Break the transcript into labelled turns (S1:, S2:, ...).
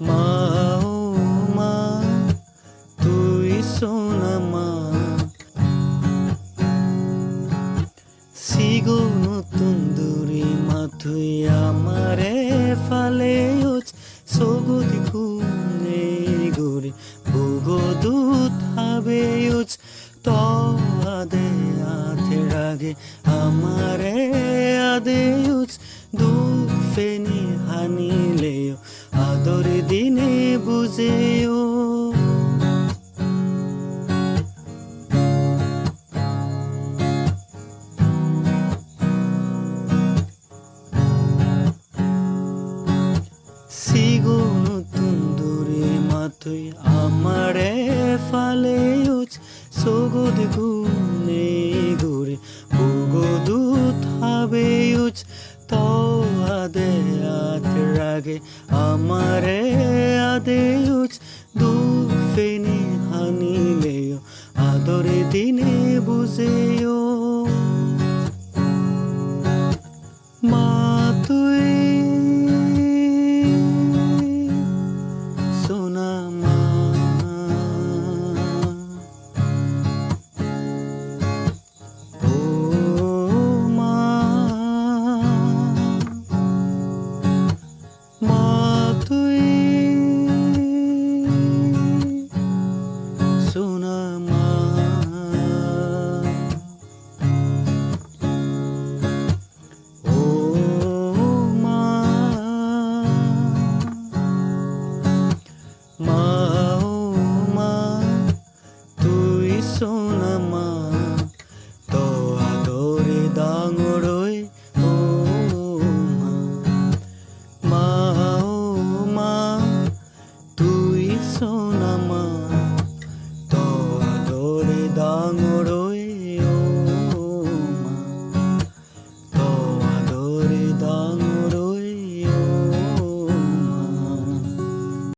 S1: মা মা, তুই সোনা মা। সিগো নতুন দূরি মা তুই আমারে ফালে উচ সগদি খুনে গুরি বুগো দুধ হবে উচ তো দুঃখ ফেনি হানিলেও আদরে দিনে বুঝেও। সিগো নতুন দূরে মাথুই আমারে ফালে উচ, সগদ গুনে গুরে বুগো দুধ উচ তো আদে আত রাগে আমারে আদেউজ দুখ ফেনি হানিলেও আদরে দিনে বুঝেও nessuno